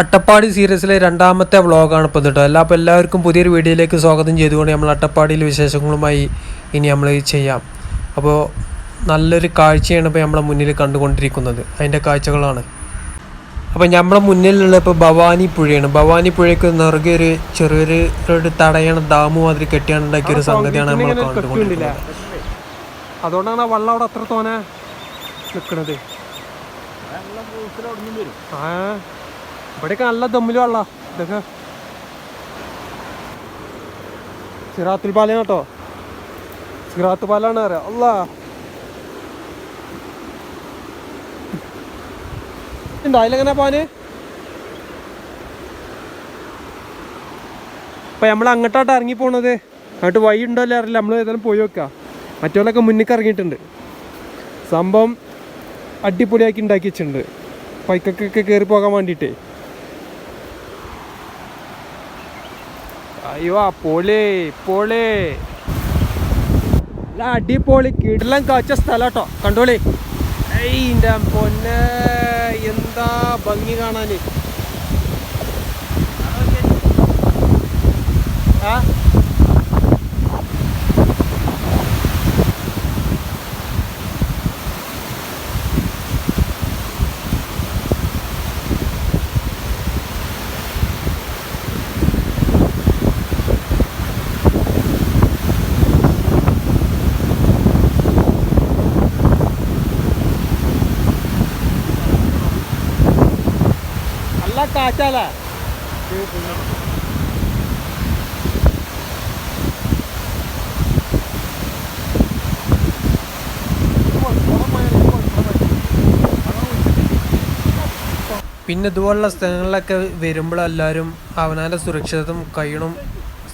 അട്ടപ്പാടി സീരീസിലെ രണ്ടാമത്തെ വ്ളോഗാണ് ഇപ്പോൾ കേട്ടോ എല്ലാ അപ്പോൾ എല്ലാവർക്കും പുതിയൊരു വീഡിയോയിലേക്ക് സ്വാഗതം ചെയ്തുകൊണ്ട് നമ്മൾ അട്ടപ്പാടിയിലെ വിശേഷങ്ങളുമായി ഇനി നമ്മൾ ചെയ്യാം. അപ്പോൾ നല്ലൊരു കാഴ്ചയാണ് ഇപ്പോൾ നമ്മളെ മുന്നിൽ കണ്ടുകൊണ്ടിരിക്കുന്നത്. അതിന്റെ കാഴ്ചകളാണ്. അപ്പോൾ നമ്മളെ മുന്നിലുള്ള ഇപ്പോൾ ഭവാനി പുഴയാണ്. ഭവാനി പുഴയ്ക്ക് നിറകെ ഒരു ചെറിയൊരു ഒരു തടയണ ഡാമു മാതിരി കെട്ടിയാണ് ഉണ്ടാക്കിയ ഒരു സംഗതിയാണ് നമ്മൾ കണ്ടുകൊണ്ടിരിക്കുന്നത്. അതുകൊണ്ടാണ് ആ വെള്ളം അവിടെ അത്ര തോനെ നിൽക്കുന്നത് ആ. ഇവിടെയൊക്കെ നല്ല ദമ്മിൽ വെള്ള. ഇതൊക്കെ. സിറാത്തുൽ പാലയാണ് കേട്ടോ. സിറാത്ത് പാലാണ് അറിയാം അല്ല ഉണ്ടോ അതിലെങ്ങനെ അപ്പൊ നമ്മൾ അങ്ങോട്ടാട്ട് ഇറങ്ങി പോണത്. അങ്ങോട്ട് വഴി ഉണ്ടോ അല്ലേ അറിയില്ല. നമ്മൾ ഏതായാലും പോയി നോക്കാം. മറ്റോലൊക്കെ മുന്നിക്ക് ഇറങ്ങിയിട്ടുണ്ട്. സംഭവം അടിപൊളിയാക്കി ഉണ്ടാക്കി വെച്ചിട്ടുണ്ട്. പൈക്കൊക്കെ കയറി പോകാൻ വേണ്ടിയിട്ടേ. അയ്യോ പൊളി പൊളി അല്ല അടിപൊളി കിടലം കാച്ച സ്ഥലം കേട്ടോ കണ്ടോളി എന്റെ പൊന്നെ. എന്താ ഭംഗി കാണാൻ ആ? കാറ്റാലേ പിന്നെ ഇതുപോലുള്ള സ്ഥലങ്ങളിലൊക്കെ വരുമ്പോൾ എല്ലാവരും അവനാന്റെ സുരക്ഷിതത്വം കഴിയണം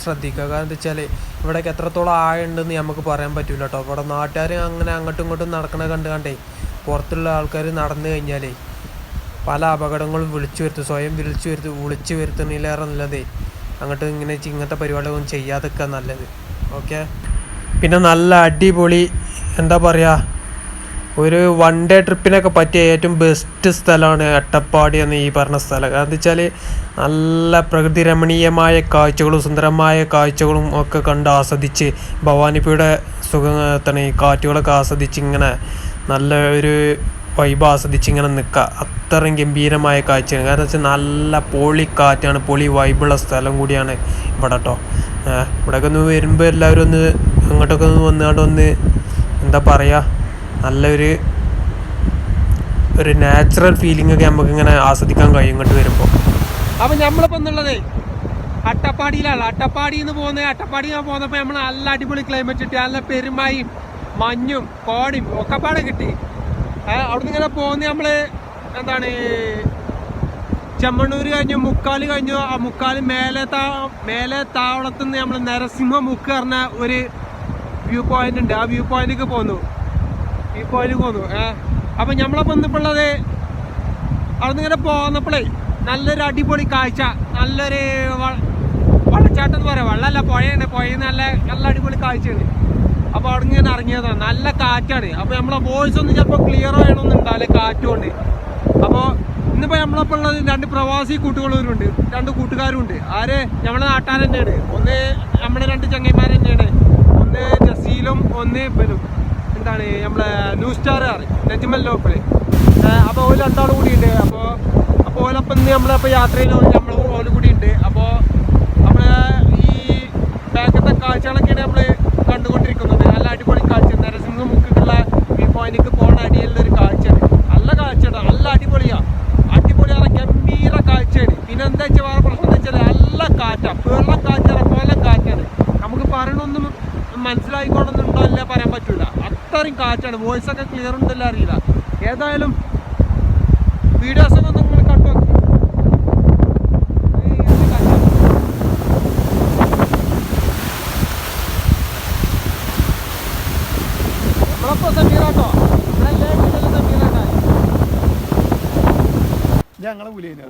ശ്രദ്ധിക്കുക. കാരണം എന്താ വെച്ചാൽ ഇവിടേക്ക് എത്രത്തോളം ആഴുണ്ടെന്ന് നമുക്ക് പറയാൻ പറ്റില്ല കേട്ടോ ഇവിടെ നാട്ടുകാർ അങ്ങനെ അങ്ങോട്ടും ഇങ്ങോട്ടും നടക്കണ കണ്ട് കണ്ടേ പുറത്തുള്ള ആൾക്കാർ നടന്നു കഴിഞ്ഞാലേ പല അപകടങ്ങളും വിളിച്ചു വരുത്തും. സ്വയം വിളിച്ചു വരുത്തു വിളിച്ചു വരുത്തുന്നതിലേറെ നല്ലതേ അങ്ങോട്ട് ഇങ്ങനെ ഇങ്ങനത്തെ പരിപാടികളൊന്നും ചെയ്യാതൊക്കെ നല്ലത്. ഓക്കെ? പിന്നെ നല്ല അടിപൊളി എന്താ പറയുക ഒരു വൺ ഡേ ട്രിപ്പിനൊക്കെ പറ്റിയ ഏറ്റവും ബെസ്റ്റ് സ്ഥലമാണ് അട്ടപ്പാടി എന്ന് ഈ പറഞ്ഞ സ്ഥലം. കാരണം വെച്ചാൽ നല്ല പ്രകൃതി രമണീയമായ കാഴ്ചകളും സുന്ദരമായ കാഴ്ചകളും ഒക്കെ കണ്ട് ആസ്വദിച്ച് ഭവാനിപ്പിയുടെ സുഖം തന്നെ ഈ കാറ്റുകളൊക്കെ ആസ്വദിച്ച് ഇങ്ങനെ നല്ല ഒരു വൈബ് ആസ്വദിച്ച് ഇങ്ങനെ നിൽക്കുക അത്രയും ഗംഭീരമായ കാഴ്ചയാണ്. കാരണം വെച്ചാൽ നല്ല പൊളി കാറ്റാണ് പൊളി വൈബുള്ള സ്ഥലം കൂടിയാണ് ഇവിടെ കേട്ടോ ഇവിടെയൊക്കെ ഒന്ന് വരുമ്പോൾ എല്ലാവരും ഒന്ന് അങ്ങോട്ടൊക്കെ ഒന്ന് വന്നുകൊണ്ട് ഒന്ന് എന്താ പറയുക നല്ലൊരു ഒരു നാച്ചുറൽ ഫീലിംഗ് ഒക്കെ നമുക്ക് ഇങ്ങനെ ആസ്വദിക്കാൻ കഴിയും ഇങ്ങോട്ട് വരുമ്പോൾ അപ്പൊ നമ്മളിപ്പോ എന്നുള്ളത് അട്ടപ്പാടിയിലാണ്. അട്ടപ്പാടിയിൽ നിന്ന് പോകുന്നത് അട്ടപ്പാടി പോന്നപ്പോ നമ്മൾ നല്ല അടിപൊളി ക്ലൈമറ്റ് കിട്ടി. നല്ല പെരുമയും മഞ്ഞും കോടിയും ഒക്കെപ്പാടെ പാടെ കിട്ടി. അവിടുന്ന് ഇങ്ങനെ പോകുന്ന നമ്മൾ എന്താണ് ചെമ്മണ്ണൂര് കഴിഞ്ഞു മുക്കാൽ കഴിഞ്ഞു. ആ മുക്കാൽ മേലെ താ മേലെ താവളത്തു നിന്ന് നമ്മൾ നരസിംഹ മുക്ക് പറഞ്ഞ ഒരു വ്യൂ പോയിന്റ് ഉണ്ട്. ആ വ്യൂ പോയിന്റിലേക്ക് പോന്നു. വ്യൂ പോയിന്റ് പോന്നു. ഏഹ് അപ്പൊ നമ്മളപ്പോ ഇന്നിപ്പുള്ളത് അവിടുന്ന് ഇങ്ങനെ പോന്നപ്പോഴേ നല്ലൊരു അടിപൊളി കാഴ്ച. നല്ലൊരു വെള്ളച്ചാട്ടം എന്ന് പറയാം. വെള്ളമല്ല പുഴയുണ്ട്. പുഴയിൽ നല്ല നല്ല അടിപൊളി കാഴ്ചയാണ് അപ്പൊ അവിടെ ഇങ്ങനെ ഇറങ്ങിയതാണ് നല്ല കാറ്റാണ്. അപ്പൊ നമ്മളെ വോയിസ് ഒന്നും ചിലപ്പോൾ ക്ലിയർ ആയണമെന്നുണ്ടാവില്ല കാറ്റുകൊണ്ട്. അപ്പോൾ ഇന്നിപ്പോ നമ്മളപ്പോൾ ഉള്ളത് രണ്ട് പ്രവാസി കൂട്ടുകാരുണ്ട്. രണ്ട് കൂട്ടുകാരും ഉണ്ട് ആരെ? നമ്മളെ നാട്ടാൻ തന്നെയാണ്. ഒന്ന് നമ്മുടെ രണ്ട് ചങ്ങന്മാർ തന്നെയാണ്. ഒന്ന് ജസീലും ഒന്ന് ബലും എന്താണ്? നമ്മളെ ന്യൂ സ്റ്റാർ ആറ് നെജ്മൽ ലോപ്പൽ അപ്പോൾ ഓൽ രണ്ടാളും കൂടി ഉണ്ട്. അപ്പോൾ അപ്പോൾ ഓലപ്പം ഇന്ന് നമ്മളിപ്പോൾ യാത്രയിൽ നമ്മൾ ഓൽ കൂടി ഉണ്ട്. അപ്പോൾ നമ്മളെ ഈ ബാക്കത്തെ കാഴ്ചകളൊക്കെയാണ് നമ്മൾ കണ്ടുകൊണ്ടിരിക്കുന്നത് നല്ല അടിപൊളി കാഴ്ച നരസിംഹ മുക്കുള്ള വ്യൂ പോയിന്റിലേക്ക് പോണ അടിയിലുള്ള ഒരു കാഴ്ചയാണ് നല്ല കാഴ്ചയാണ് നല്ല അടിപൊളിയാ അടിപൊളിയാണ് ഗംഭീര കാഴ്ചയാണ് പിന്നെ എന്താ വെച്ചാൽ വേറെ പ്രശ്നം എന്താ വെച്ചാൽ നല്ല കാറ്റാ പേർള്ള കാറ്റാണ് പോലെ കാറ്റാണ് നമുക്ക് പറയണൊന്നും മനസ്സിലായിക്കോണമെന്നുണ്ടോ ഇല്ല പറയാൻ പറ്റൂല അത്രയും കാറ്റാണ്. വോയിസ് ഒക്കെ ക്ലിയർ ഉണ്ടല്ലോ അറിയില്ല. ഏതായാലും വീഡിയോസ് ഒക്കെ നിങ്ങൾ കണ്ടു ഞങ്ങളെ പുലിയേനെ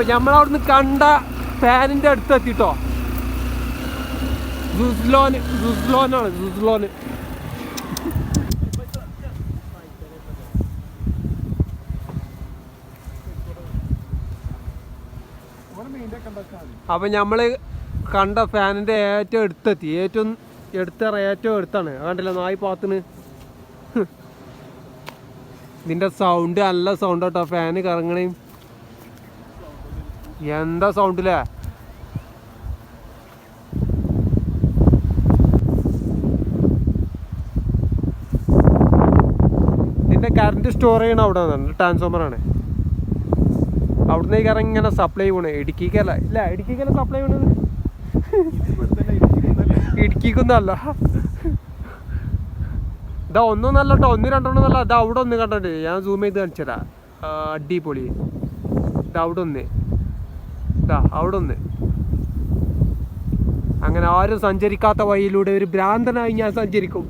അപ്പൊ നമ്മൾ അവിടുന്ന് കണ്ട ഫാനിന്റെ അടുത്ത് എത്തിട്ടോ സുസ്ലോൻ സുസ്ലോനാണ് ജുസ്ലോന് അപ്പൊ നമ്മൾ കണ്ട ഫാനിന്റെ ഏറ്റവും എടുത്തെത്തി ഏറ്റവും എടുത്ത ഏറ്റവും എടുത്താണ് കണ്ടില്ല? നായി പാത്തിന് ഇതിന്റെ സൗണ്ട് നല്ല സൗണ്ട് കേട്ടോ ഫാന് കറങ്ങണേം. എന്താ സൗണ്ടില്ലേ നിന്റെ കറണ്ട് സ്റ്റോർ ചെയ്യണം അവിടെ ട്രാൻസ്ഫോമർ ആണ്. അവിടുന്ന് ഈ ഇങ്ങനെ സപ്ലൈ പോണേ ഇടുക്കിക്കല്ല. ഇല്ല ഇടുക്കിക്കല്ല സപ്ലൈ ചെയ്യണത്. ഇടുക്കിക്കൊന്നല്ല. ഇതാ ഒന്നും നല്ല കേട്ടോ ഒന്ന് രണ്ടെണ്ണം നല്ല. ഇതാ അവിടെ ഒന്ന് കണ്ടിട്ട് ഞാൻ സൂം ചെയ്ത് കാണിച്ചതാ അടിപൊളി. ഇതാ അവിടെ ഒന്ന്. ഇതാ അവിടെ അങ്ങനെ ആരും സഞ്ചരിക്കാത്ത വഴിയിലൂടെ ഒരു ഭ്രാന്തനായി ഞാൻ സഞ്ചരിക്കും.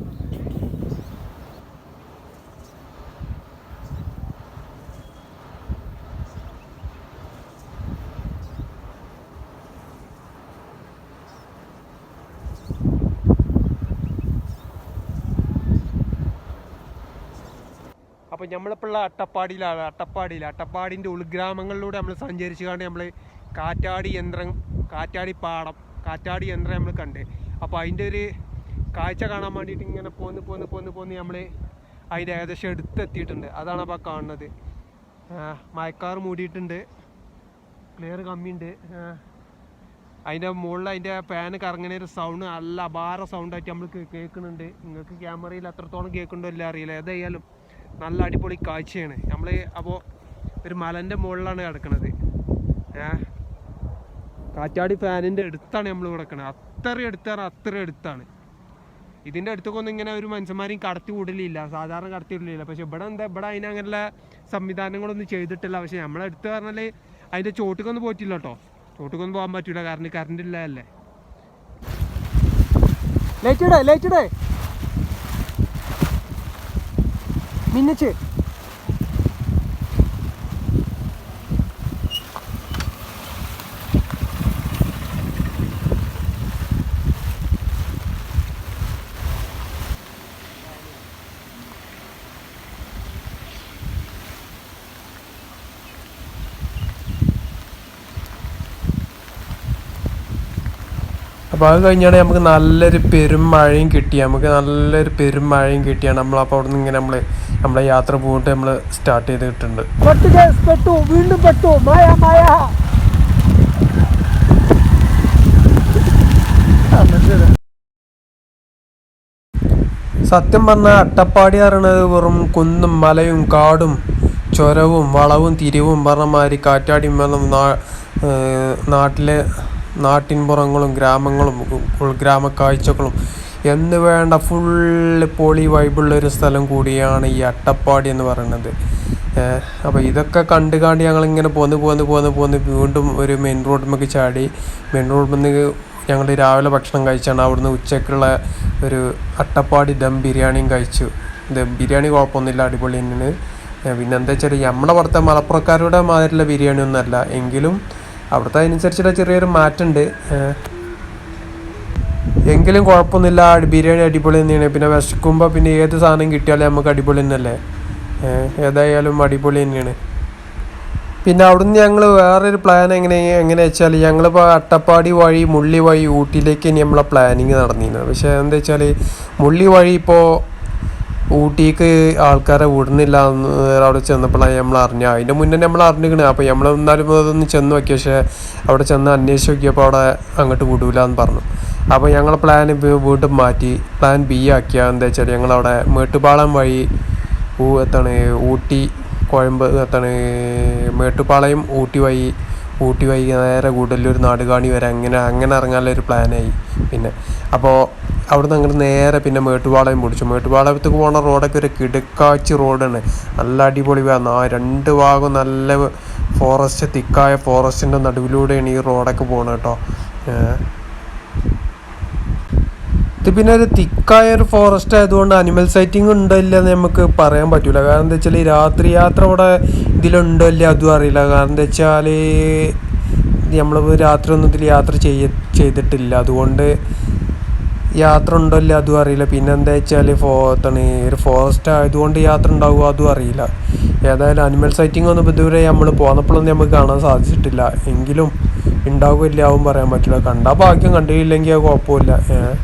അപ്പോൾ നമ്മളിപ്പോൾ അട്ടപ്പാടിയിലാണ്. അട്ടപ്പാടിയിൽ അട്ടപ്പാടിന്റെ ഉൾഗ്രാമങ്ങളിലൂടെ നമ്മൾ സഞ്ചരിച്ചു കൊണ്ട് നമ്മൾ കാറ്റാടി യന്ത്രം കാറ്റാടി പാടം കാറ്റാടി യന്ത്രം നമ്മൾ കണ്ട്. അപ്പോൾ അതിന്റെ ഒരു കാഴ്ച കാണാൻ വേണ്ടിയിട്ട് ഇങ്ങനെ പോന്ന് പോന്ന് പോന്ന് പോന്ന് നമ്മൾ അതിന്റെ ഏകദേശം എടുത്തെത്തിയിട്ടുണ്ട്. അതാണ് അപ്പോൾ കാണുന്നത്. ആ, മഴക്കാർ മൂടിയിട്ടുണ്ട്. ക്ലിയർ കമ്മിയുണ്ട്. അതിന്റെ മുകളിൽ അതിന്റെ പാന് കറങ്ങുന്ന ഒരു സൗണ്ട് നല്ല അപാര സൗണ്ടായിട്ട് നമ്മൾ കേൾക്കുന്നുണ്ട്. നിങ്ങൾക്ക് ക്യാമറയിൽ അത്രത്തോളം കേൾക്കുന്നുണ്ടോ ഇല്ല അറിയില്ല. ഏതായാലും നല്ല അടിപൊളി കാഴ്ചയാണ്. നമ്മൾ അപ്പോൾ ഒരു മലന്റെ മുകളിലാണ് കിടക്കുന്നത് ഏ കാറ്റാടി ഫാനിന്റെ അടുത്താണ് നമ്മൾ കിടക്കുന്നത് അത്രയും അടുത്താണ് അത്രയും അടുത്താണ്. ഇതിന്റെ അടുത്തൊക്കെ ഇങ്ങനെ ഒരു മനുഷ്യന്മാരെയും കടത്തി വിടലില്ല. സാധാരണ കടത്തി വിടലില്ല. പക്ഷെ ഇവിടെ എന്താ ഇവിടെ അതിനങ്ങനെയുള്ള സംവിധാനങ്ങളൊന്നും ചെയ്തിട്ടില്ല. പക്ഷെ നമ്മളെ അടുത്ത് പറഞ്ഞാൽ അതിന്റെ ചോട്ടുക്കൊന്നും പോയിട്ടില്ല കേട്ടോ. ചോട്ടുക്കൊന്നും പോകാൻ പറ്റില്ല കാരണം കറണ്ട് ഇല്ല അല്ലേ ലൈറ്റ് ഇടേ ലൈറ്റ് ഇടേ. മിന്നിച്ച്. അപ്പോൾ അത് കഴിഞ്ഞാണ് നമുക്ക് നല്ലൊരു പെരുമഴയും കിട്ടി നമുക്ക് നല്ലൊരു പെരുമഴയും കിട്ടിയാണ് നമ്മളപ്പോൾ അവിടെ നിന്ന് ഇങ്ങനെ നമ്മൾ നമ്മളെ യാത്ര പോയിട്ട് നമ്മൾ സ്റ്റാർട്ട് ചെയ്തിട്ടുണ്ട്. പെട്ടു വീണ്ടും പെട്ടു. മായ മായ. സത്യം പറഞ്ഞാൽ അട്ടപ്പാടി പറയണത് വെറും കുന്നും മലയും കാടും ചുരവും വളവും തിരിവും പറഞ്ഞ മാതിരി കാറ്റാടിയും നാട്ടിലെ നാട്ടിൻപുറങ്ങളും ഗ്രാമങ്ങളും ഉൾഗ്രാമ കാഴ്ചകളും എന്ന് വേണ്ട ഫുള്ള് പോളി വൈബുള്ള ഒരു സ്ഥലം കൂടിയാണ് ഈ അട്ടപ്പാടി എന്ന് പറയുന്നത്. അപ്പോൾ ഇതൊക്കെ കണ്ട് കാണ്ട് ഞങ്ങളിങ്ങനെ പോന്ന് പോന്ന് പോന്ന് പോന്ന് വീണ്ടും ഒരു മെയിൻ റോഡിലേക്ക് ചാടി. മെയിൻ റോഡിൽ നിന്ന് ഞങ്ങൾ രാവിലെ ഭക്ഷണം കഴിച്ചാണ്. അവിടുന്ന് ഉച്ചയ്ക്കുള്ള ഒരു അട്ടപ്പാടി ദം ബിരിയാണിയും കഴിച്ചു. ദം ബിരിയാണി കുഴപ്പമൊന്നുമില്ല അടിപൊളി തന്നെയാണ്. പിന്നെ എന്താ വെച്ചാൽ നമ്മുടെ പുറത്തെ മലപ്പുറക്കാരുടെ മാതിരിയുള്ള ബിരിയാണി ഒന്നുമല്ല എങ്കിലും അവിടുത്തെ അതിനനുസരിച്ചുള്ള ചെറിയൊരു മാറ്റമുണ്ട് എങ്കിലും കുഴപ്പമൊന്നുമില്ല. ബിരിയാണി അടിപൊളി തന്നെയാണ്. പിന്നെ വിശക്കുമ്പോൾ പിന്നെ ഏത് സാധനം കിട്ടിയാലും നമുക്ക് അടിപൊളി തന്നെയല്ലേ? ഏതായാലും അടിപൊളി തന്നെയാണ്. പിന്നെ അവിടുന്ന് ഞങ്ങൾ വേറൊരു പ്ലാൻ എങ്ങനെ എങ്ങനെ വെച്ചാൽ ഞങ്ങളിപ്പോൾ അട്ടപ്പാടി വഴി മുള്ളി വഴി ഊട്ടിയിലേക്ക് ഇനി നമ്മളെ പ്ലാനിങ് നടന്നിരുന്നത്. പക്ഷേ എന്താ വെച്ചാൽ മുള്ളി വഴി ഇപ്പോൾ ഊട്ടിക്ക് ആൾക്കാരെ വിടുന്നില്ല എന്ന് അവിടെ ചെന്നപ്പോഴാണ് നമ്മൾ അറിഞ്ഞത്. അതിന്റെ മുന്നേ നമ്മൾ അറിഞ്ഞിരിക്കണേ. അപ്പോൾ നമ്മൾ എന്നാലും അതൊന്ന് ചെന്ന് നോക്കി. പക്ഷേ അവിടെ ചെന്ന് അന്വേഷിച്ച് നോക്കിയപ്പോൾ അവിടെ അങ്ങോട്ട് വിടൂല എന്ന് പറഞ്ഞു. അപ്പോൾ ഞങ്ങൾ പ്ലാൻ വീണ്ടും മാറ്റി. പ്ലാൻ ബി ആക്കിയ എന്താ വെച്ചാൽ ഞങ്ങളവിടെ മേട്ടുപാളം വഴി എത്താണ് ഊട്ടി കോയമ്പ് എത്താണ് മേട്ടുപാളയം ഊട്ടി വഴി ഊട്ടി വഴി നേരെ ഗുഡല്ലൂർ നാടുകാണി വരെ അങ്ങനെ അങ്ങനെ ഇറങ്ങാനുള്ള ഒരു പ്ലാനായി പിന്നെ അപ്പോൾ അവിടുന്ന് അങ്ങോട്ട് നേരെ പിന്നെ മേട്ടുപാളയം പിടിച്ചു. മേട്ടുപാളയത്തേക്ക് പോകുന്ന റോഡൊക്കെ ഒരു കിടക്കാച്ചി റോഡാണ് നല്ല അടിപൊളി വേണം ആ രണ്ട് ഭാഗവും നല്ല ഫോറസ്റ്റ് തിക്കായ ഫോറസ്റ്റിന്റെ നടുവിലൂടെയാണ് ഈ റോഡൊക്കെ പോകുന്നത് കേട്ടോ. ഇത് പിന്നെ ഒരു തിക്കായ ഒരു ഫോറസ്റ്റ് ആയതുകൊണ്ട് അനിമൽ സൈറ്റിംഗ് ഉണ്ടോ ഇല്ല എന്ന് നമുക്ക് പറയാൻ പറ്റൂല. കാരണം എന്താ വെച്ചാൽ രാത്രി യാത്ര ഇവിടെ ഇതിലുണ്ടോ ഇല്ല അതും അറിയില്ല. കാരണം എന്താ വെച്ചാൽ നമ്മൾ രാത്രി ഒന്നും ഇതിൽ യാത്ര ചെയ്യ ചെയ്തിട്ടില്ല. അതുകൊണ്ട് യാത്ര ഉണ്ടോ ഇല്ല അതും അറിയില്ല. പിന്നെ എന്താ വെച്ചാൽ ഫോ എന്താണ് ഒരു ഫോറസ്റ്റ് ആയതുകൊണ്ട് യാത്ര ഉണ്ടാവുമോ അതും അറിയില്ല. ഏതായാലും അനിമൽ സൈറ്റിംഗ് ഒന്നും ഇതുവരെ നമ്മൾ പോന്നപ്പോഴൊന്നും നമുക്ക് കാണാൻ സാധിച്ചിട്ടില്ല. എങ്കിലും ഉണ്ടാവുമില്ല ആവും പറയാൻ പറ്റില്ല. കണ്ടാൽ ഭാഗ്യം കണ്ടില്ലെങ്കിൽ കുഴപ്പമില്ല. ഏഹ്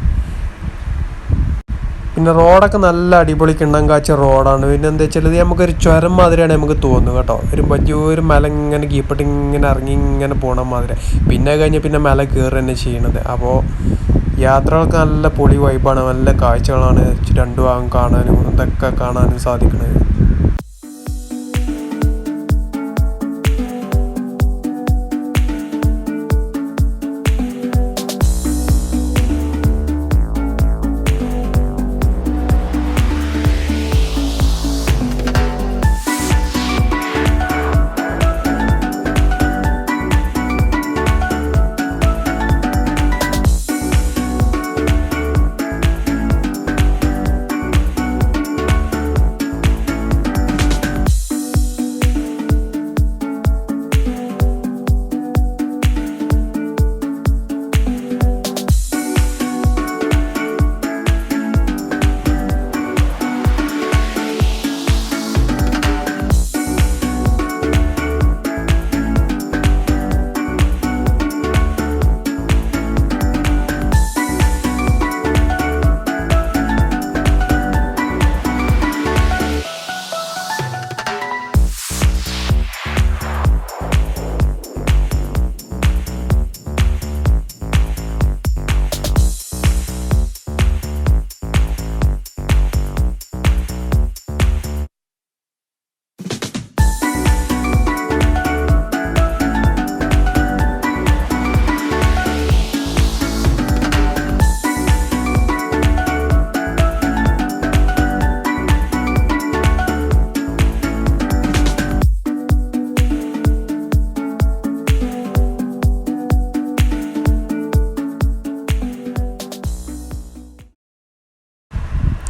പിന്നെ റോഡൊക്കെ നല്ല അടിപൊളി കിണ്ണം കാച്ച റോഡാണ്. പിന്നെ എന്താ വെച്ചാൽ ഇത് നമുക്കൊരു ചുരം മാതിരിയാണ് നമുക്ക് തോന്നുന്നത് കേട്ടോ. ഒരു വലിയൊരു മല ഇങ്ങനെ കീപ്പിട്ട് ഇങ്ങനെ ഇറങ്ങി ഇങ്ങനെ പോണ മാതിരി. പിന്നെ കഴിഞ്ഞ് പിന്നെ മല കയറി തന്നെ ചെയ്യണത്. അപ്പോൾ യാത്രകൾക്ക് നല്ല പൊളി വൈബാണ് നല്ല കാഴ്ചകളാണ്. രണ്ടു ഭാഗം കാണാനും ഇതൊക്കെ കാണാനും സാധിക്കുന്നത്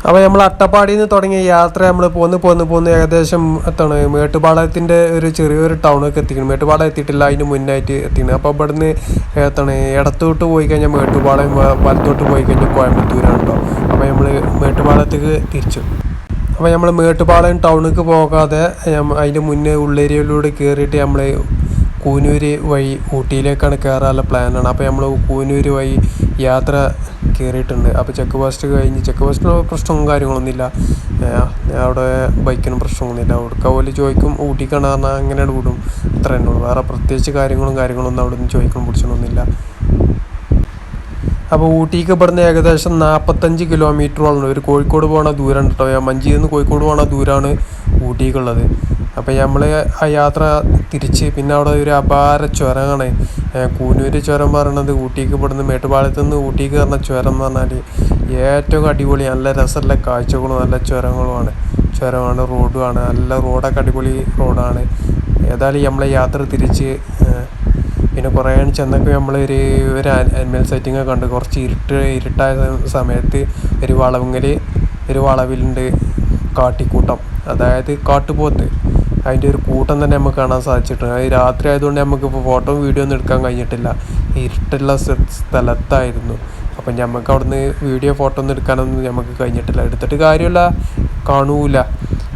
അപ്പോൾ നമ്മൾ അട്ടപ്പാടിയിൽ നിന്ന് തുടങ്ങിയ യാത്ര നമ്മൾ പോന്ന് പോന്ന് പോന്ന് ഏകദേശം എത്താണ് മേട്ടുപാളയത്തിന്റെ ഒരു ചെറിയൊരു ടൗണൊക്കെ എത്തിക്കണം. മേട്ടുപാളയം എത്തിയിട്ടില്ല അതിന് മുന്നായിട്ട് എത്തിക്കണം. അപ്പോൾ ഇവിടുന്ന് എത്താണ് ഇടത്തോട്ട് പോയി കഴിഞ്ഞാൽ മേട്ടുപാളയം വലത്തോട്ട് പോയി കഴിഞ്ഞാൽ കോയമ്പത്തൂരാണ് കേട്ടോ അപ്പോൾ നമ്മൾ മേട്ടുപാളയത്തേക്ക് തിരിച്ചു. അപ്പോൾ നമ്മൾ മേട്ടുപാളയം ടൗണിലേക്ക് പോകാതെ അതിന്റെ മുന്നേ ഉള്ളേരിയയിലൂടെ കയറിയിട്ട് നമ്മൾ കൂനൂര് വഴി ഊട്ടിയിലേക്കാണ് കയറാനുള്ള പ്ലാനാണ് അപ്പോൾ നമ്മൾ കൂനൂര് വഴി യാത്ര കയറിയിട്ടുണ്ട്. അപ്പോൾ ചെക്ക് പോസ്റ്റ് കഴിഞ്ഞ് ചെക്ക് പോസ്റ്റിന് പ്രശ്നവും കാര്യങ്ങളൊന്നുമില്ല. അവിടെ ബൈക്കിനും പ്രശ്നമൊന്നുമില്ല. അവിടേക്ക് പോലെ ചോദിക്കും ഊട്ടിക്കാണ് പറഞ്ഞാൽ അങ്ങനെ വിടും. അത്ര തന്നെ ഉള്ളൂ. വേറെ പ്രത്യേകിച്ച് കാര്യങ്ങളും കാര്യങ്ങളൊന്നും അവിടെ നിന്ന് ചോദിക്കണം പിടിച്ചൊന്നുമില്ല. അപ്പോൾ ഊട്ടിക്ക് ഇവിടുന്ന് ഏകദേശം നാൽപ്പത്തഞ്ച് കിലോമീറ്ററോളം ഒരു കോഴിക്കോട് പോണ ദൂരം കേട്ടോ മഞ്ചിയിൽ നിന്ന് കോഴിക്കോട് പോകണ ദൂരമാണ് ഊട്ടിക്കുള്ളത്. അപ്പോൾ നമ്മൾ ആ യാത്ര തിരിച്ച് പിന്നെ അവിടെ ഒരു അപാര ചുരമാണ് കൂനൂര് ചുരം പറയണത് ഊട്ടിക്ക് ഇവിടുന്ന് മേട്ടുപാളയത്ത് നിന്ന് ഊട്ടിക്ക് വരുന്ന ചുരം എന്ന് പറഞ്ഞാൽ ഏറ്റവും അടിപൊളി നല്ല രസമുള്ള കാഴ്ചകളും നല്ല ചുരങ്ങളുമാണ്. ചുരമാണ് റോഡുമാണ് നല്ല റോഡൊക്കെ അടിപൊളി റോഡാണ്. ഏതായാലും നമ്മളെ യാത്ര തിരിച്ച് പിന്നെ കുറേ ചെന്നൊക്കെ നമ്മൾ ഒരു അനിമൽ സൈറ്റിംഗ് കണ്ട്. കുറച്ച് ഇരുട്ട് ഇരുട്ടായ സമയത്ത് ഒരു വളവുങ്ങൽ ഒരു വളവിലുണ്ട് കാട്ടിക്കൂട്ടം. അതായത് കാട്ടുപോത്ത്. അതിന്റെ ഒരു കൂട്ടം തന്നെ നമുക്ക് കാണാൻ സാധിച്ചിട്ടുണ്ട്. അത് രാത്രി ആയതുകൊണ്ട് നമുക്കിപ്പോൾ ഫോട്ടോ വീഡിയോ ഒന്നും എടുക്കാൻ കഴിഞ്ഞിട്ടില്ല. ഇരുട്ടുള്ള സ്ഥലത്തായിരുന്നു. അപ്പം നമുക്ക് അവിടുന്ന് വീഡിയോ ഫോട്ടോ ഒന്നും എടുക്കാനൊന്നും നമുക്ക് കഴിഞ്ഞിട്ടില്ല. എടുത്തിട്ട് കാര്യമില്ല. കാണൂല.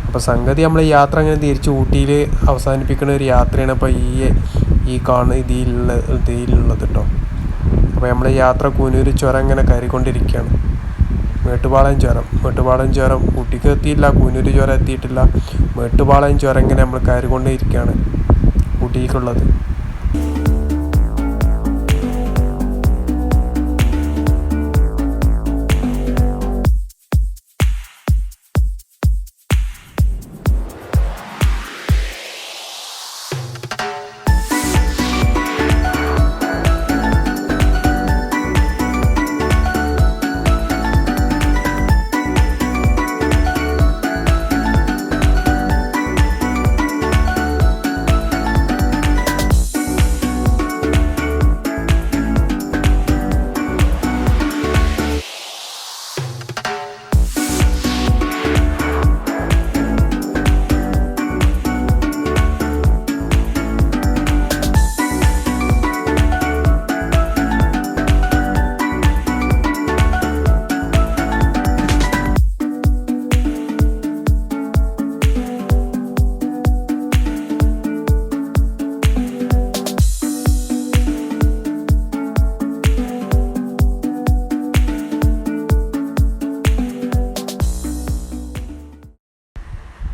അപ്പോൾ സംഗതി നമ്മൾ യാത്ര അങ്ങനെ തിരിച്ച് ഊട്ടിയിൽ അവസാനിപ്പിക്കുന്ന ഒരു യാത്രയാണ് അപ്പോൾ ഈ ഈ കാണുന്ന ഇതിലുള്ള ഇതിലുള്ളത് കേട്ടോ അപ്പോൾ നമ്മൾ യാത്ര കൂനൂര് ചുരം ഇങ്ങനെ കയറിക്കൊണ്ടിരിക്കുകയാണ് മേട്ടുപാളയം ചുരം. മേട്ടുപാളയം ചുരം ഊട്ടിക്ക് എത്തിയില്ല കൂനൂര് ചുരം എത്തിയിട്ടില്ല. മേട്ടുപാളയം ചുരം ഇങ്ങനെ നമ്മൾ കയറിക്കൊണ്ടേ ഇരിക്കുകയാണ് ഊട്ടിക്കുള്ളത്.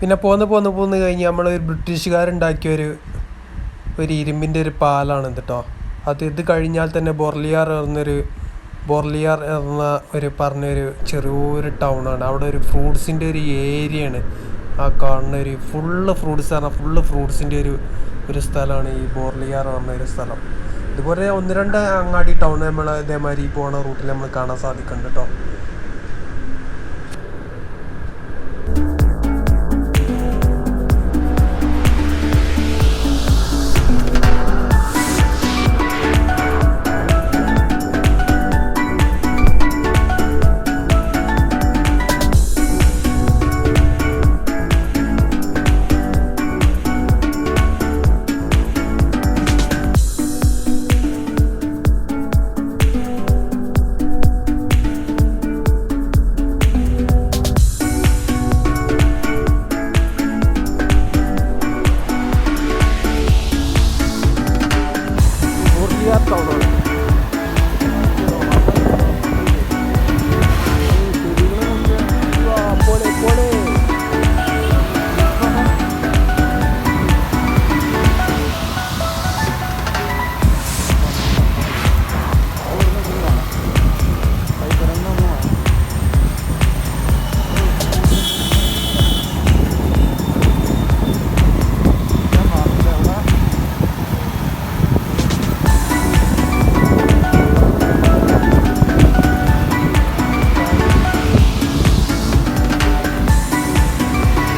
പിന്നെ പോന്ന് പോന്ന് പോന്ന് കഴിഞ്ഞ് നമ്മൾ ഒരു ബ്രിട്ടീഷുകാരുണ്ടാക്കിയ ഒരു ഒരു ഇരുമ്പിന്റെ ഒരു പാലാണ് കേട്ടോ അത് ഇത് കഴിഞ്ഞാൽ തന്നെ ബൊർലിയാർ എന്നൊരു ബൊർലിയാർ എന്ന ഒരു പറഞ്ഞൊരു ചെറിയൊരു ടൗണാണ്. അവിടെ ഒരു ഫ്രൂട്ട്സിന്റെ ഒരു ഏരിയയാണ്. ആ കാണുന്ന ഒരു ഫുള്ള് ഫ്രൂട്ട്സ് പറഞ്ഞാൽ ഫുള്ള് ഫ്രൂട്ട്സിന്റെ ഒരു ഒരു സ്ഥലമാണ് ഈ ബോർലിയാർ പറഞ്ഞ ഒരു സ്ഥലം. ഇതുപോലെ ഒന്ന് രണ്ട് അങ്ങാടി ടൗൺ നമ്മൾ ഇതേമാതിരി പോണ റൂട്ടിൽ നമ്മൾ കാണാൻ സാധിക്കുന്നുണ്ട് കേട്ടോ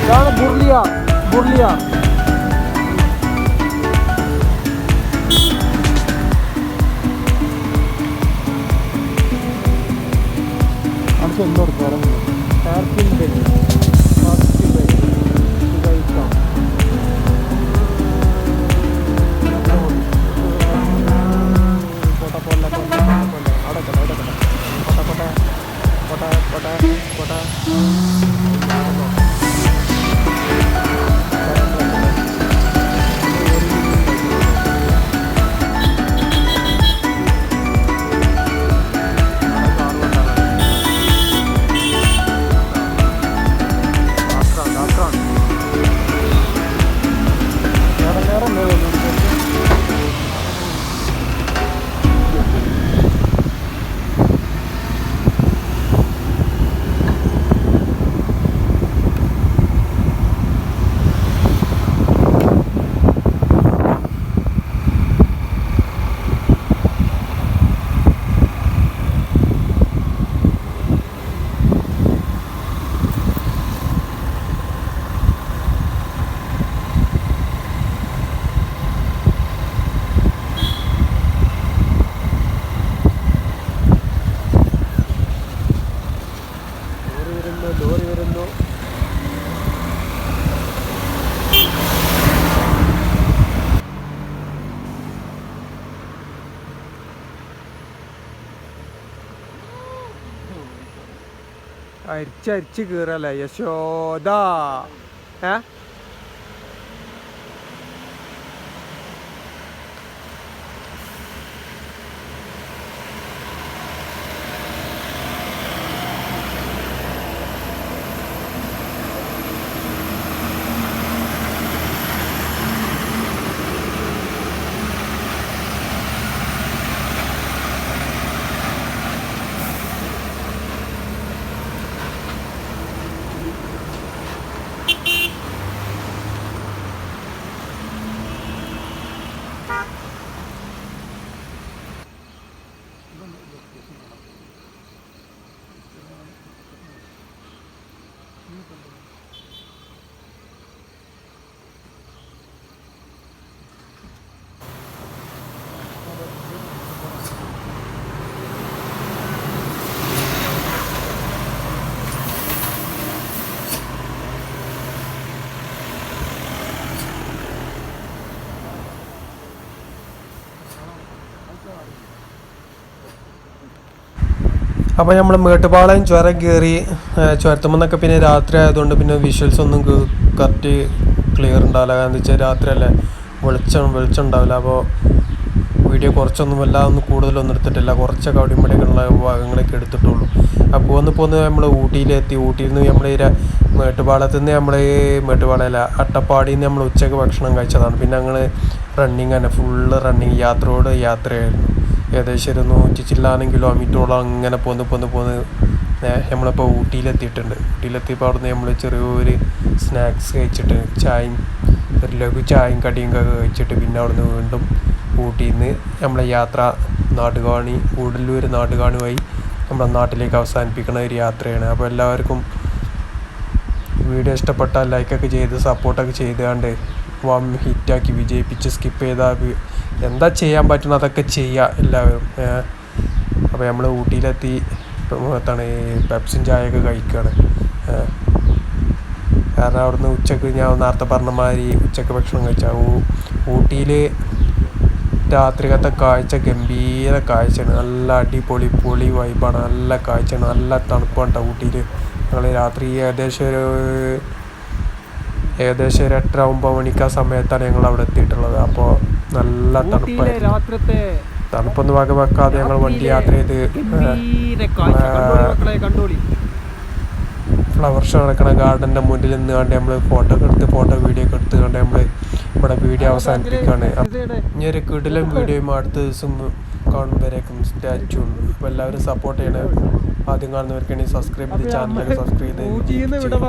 ഇതാണ് ബുർലിയ ബുർലിയ അടുത്ത് എന്തോട് പറഞ്ഞു ടാർക്കിൻ ബെൽ ടാർക്കിൻ ബെൽ സുഖയിക്കാം കോട്ട പോലെ കോട്ട പോലെ അവിടെ കോട്ട അവിടെ കോട്ട കോട്ട കോട്ട കോട്ട കോട്ട അരിച്ചരിച്ച് കീറല്ലേ? യശോദ. ഏ? അപ്പോൾ നമ്മൾ മേട്ടുപാളയം ചുരം കയറി ചുരത്തുമെന്നൊക്കെ പിന്നെ രാത്രി ആയതുകൊണ്ട് പിന്നെ വിഷ്വൽസ് ഒന്നും കറക്റ്റ് ക്ലിയർ ഉണ്ടാവില്ല. കാരണം എന്താ വെച്ചാൽ രാത്രിയല്ലേ വെളിച്ചം വെളിച്ചം ഉണ്ടാവില്ല. അപ്പോൾ വീഡിയോ കുറച്ചൊന്നും വല്ലാതൊന്നും കൂടുതലൊന്നും എടുത്തിട്ടില്ല. കുറച്ചൊക്കെ അവിടെ ഇവിടെയൊക്കെ ഉള്ള ഭാഗങ്ങളൊക്കെ എടുത്തിട്ടുള്ളൂ. അപ്പോൾ പോന്ന് പോന്ന് നമ്മൾ ഊട്ടിയിലെത്തി. ഊട്ടിയിൽ നിന്ന് നമ്മൾ മേട്ടുപാളത്തിൽ നിന്ന് നമ്മൾ മേട്ടുപാളയല്ല അട്ടപ്പാടിയിൽ നിന്ന് നമ്മൾ ഉച്ചയ്ക്ക് ഭക്ഷണം കഴിച്ചതാണ്. പിന്നെ ഞങ്ങൾ റണ്ണിങ് തന്നെ ഫുള്ള് റണ്ണിങ് യാത്രയോട് യാത്രയായിരുന്നു. ഏകദേശം ഒരു നൂറ്റി ചില്ലാനും കിലോമീറ്ററോളം അങ്ങനെ പോന്ന് പോന്ന് പോന്ന് നമ്മളിപ്പോൾ ഊട്ടിയിലെത്തിയിട്ടുണ്ട്. ഊട്ടിയിലെത്തിയപ്പോൾ അവിടുന്ന് നമ്മൾ ചെറിയൊരു സ്നാക്സ് കഴിച്ചിട്ട് ചായയും ഒരു ലഘു ചായയും കടിയും കഴിച്ചിട്ട് പിന്നെ അവിടുന്ന് വീണ്ടും ഊട്ടിയിൽ നിന്ന് നമ്മളെ യാത്ര നാട്ടുകാണി കൂടല്ലൂർ നാട്ടുകാണുമായി നമ്മുടെ നാട്ടിലേക്ക് അവസാനിപ്പിക്കുന്ന ഒരു യാത്രയാണ്. അപ്പോൾ എല്ലാവർക്കും വീഡിയോ ഇഷ്ടപ്പെട്ടാൽ ലൈക്കൊക്കെ ചെയ്ത് സപ്പോർട്ടൊക്കെ ചെയ്തുകൊണ്ട് വം ഹിറ്റാക്കി വിജയിപ്പിച്ച് സ്കിപ്പ് ചെയ്താൽ എന്താ ചെയ്യാൻ പറ്റുന്ന അതൊക്കെ ചെയ്യുക എല്ലാവരും. അപ്പോൾ നമ്മൾ ഊട്ടിയിലെത്തി ഇപ്പം എത്താണ് ഈ പെപ്സും ചായയൊക്കെ കഴിക്കുകയാണ്. കാരണം അവിടുന്ന് ഉച്ചയ്ക്ക് ഞാൻ നേരത്തെ പറഞ്ഞ മാതിരി ഉച്ചയ്ക്ക് ഭക്ഷണം കഴിച്ചാൽ ഊട്ടിയിൽ രാത്രികത്തെ കാഴ്ച ഗംഭീര കാഴ്ചയാണ്. നല്ല അടിപൊളി പൊളി വൈബാണ്. നല്ല കാഴ്ചയാണ്. നല്ല തണുപ്പാണ് ഊട്ടിയിൽ ഞങ്ങൾ രാത്രി ഏകദേശം ഒരു ഏകദേശം ഒരു എട്ടര ഒമ്പത് മണിക്ക് ആ സമയത്താണ് ഞങ്ങൾ അവിടെ എത്തിയിട്ടുള്ളത്. അപ്പോൾ നല്ല തണുപ്പായിരുന്നു. രാത്രിത്തെ തണുപ്പൊന്നും വക വെക്കാതെ ഞങ്ങൾ വണ്ടി യാത്ര ചെയ്ത് ഫ്ലവർ ഷോ നടക്കണ ഗാർഡന്റെ മുന്നിൽ നിന്ന് കണ്ട് നമ്മൾ ഫോട്ടോ ഒക്കെ എടുത്ത് ഫോട്ടോ വീഡിയോ ഒക്കെ എടുത്ത് കണ്ട് നമ്മൾ ഇവിടെ വീഡിയോ അവസാനിപ്പിക്കുകയാണ് ഇനി ഒരു കിടിലൻ വീഡിയോയും അടുത്ത ദിവസം കാണുമ്പോഴേക്കും സ്റ്റാച്ചു ഉണ്ട്. അപ്പോൾ എല്ലാവരും സപ്പോർട്ട് ചെയ്യണേ. ആദ്യം കാണുന്നവർക്കാണെങ്കിൽ സബ്സ്ക്രൈബ് ചെയ്ത് ചാനലൊക്കെ സബ്സ്ക്രൈബ് ചെയ്ത് ഊട്ടിയിലെത്തിപ്പോ